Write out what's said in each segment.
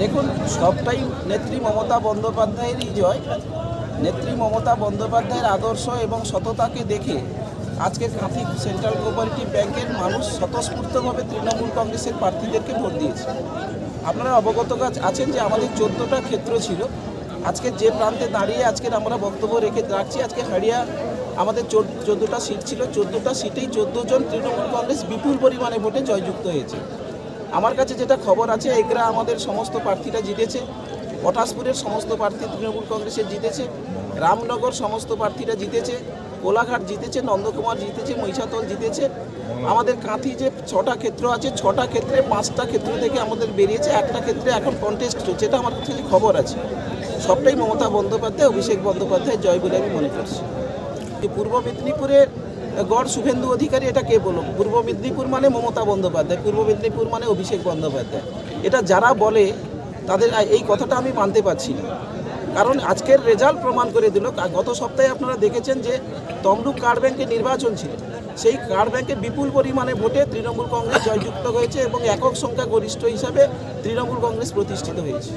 দেখুন, সবটাই নেত্রী মমতা বন্দ্যোপাধ্যায়েরই জয়। নেত্রী মমতা বন্দ্যোপাধ্যায়ের আদর্শ এবং সততাকে দেখে আজকে কাঁথি সেন্ট্রাল কোঅপারেটিভ ব্যাংকের মানুষ স্বতঃস্ফূর্তভাবে তৃণমূল কংগ্রেসের প্রার্থীদেরকে ভোট দিয়েছে। আপনারা অবগত আছেন যে আমাদের চোদ্দোটা ক্ষেত্র ছিল। আজকে যে প্রান্তে দাঁড়িয়ে আজকের আমরা বক্তব্য রেখে রাখছি, আজকে হারিয়া আমাদের চোদ্দোটা সিট ছিল। চোদ্দোটা সিটেই চোদ্দ জন তৃণমূল কংগ্রেস বিপুল পরিমাণে ভোটে জয়যুক্ত হয়েছে। আমার কাছে যেটা খবর আছে, এগরা আমাদের সমস্ত প্রার্থীরা জিতেছে। পটাশপুরের সমস্ত প্রার্থী তৃণমূল কংগ্রেসের জিতেছে। রামনগর সমস্ত প্রার্থীরা জিতেছে। কোলাঘাট জিতেছে, নন্দকুমার জিতেছে, মহিষাতল জিতেছে। আমাদের কাঁথি যে ছটা ক্ষেত্র আছে, ছটা ক্ষেত্রে, পাঁচটা ক্ষেত্র থেকে আমাদের বেরিয়েছে। একটা ক্ষেত্রে এখন কন্টেস্ট চলছে, এটা আমার কাছে খবর আছে। সবটাই মমতা বন্দ্যোপাধ্যায়, অভিষেক বন্দ্যোপাধ্যায়, জয় বলে আমি মনে করছি। পূর্ব মেদিনীপুরের গড় শুভেন্দু অধিকারী এটা কে বলো পূর্ব মেদিনীপুর মানে মমতা বন্দ্যোপাধ্যায় পূর্ব মেদিনীপুর মানে অভিষেক বন্দ্যোপাধ্যায়। এটা যারা বলে তাদের এই কথাটা আমি মানতে পারছি না। কারণ আজকের রেজাল্ট প্রমাণ করে দিল। গত সপ্তাহে আপনারা দেখেছেন যে তমলুক কার্ড ব্যাংকে নির্বাচন ছিল। সেই কার্ড ব্যাংকে বিপুল পরিমাণে ভোটে তৃণমূল কংগ্রেস জয়যুক্ত হয়েছে এবং একক সংখ্যা গরিষ্ঠ হিসাবে তৃণমূল কংগ্রেস প্রতিষ্ঠিত হয়েছে।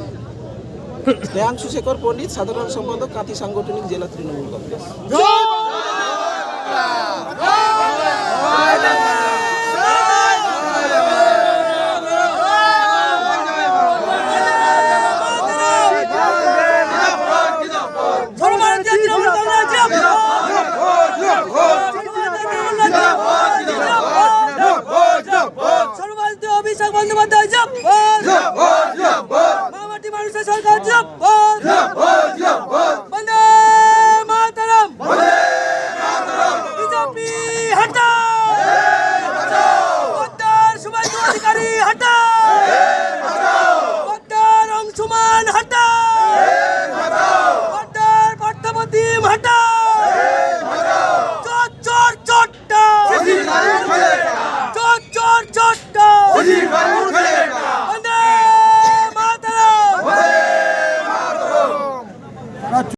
স্নেহাংশু শেখর পণ্ডিত সাধারণ সম্পাদক কাঁথি সাংগঠনিক জেলা তৃণমূল কংগ্রেস সর্বভারতীয় তৃণমূল কংগ্রেস জিন্দাবাদ! সর্বভারতীয় অভিষেক বন্দ্যোপাধ্যায় জিন্দাবাদ!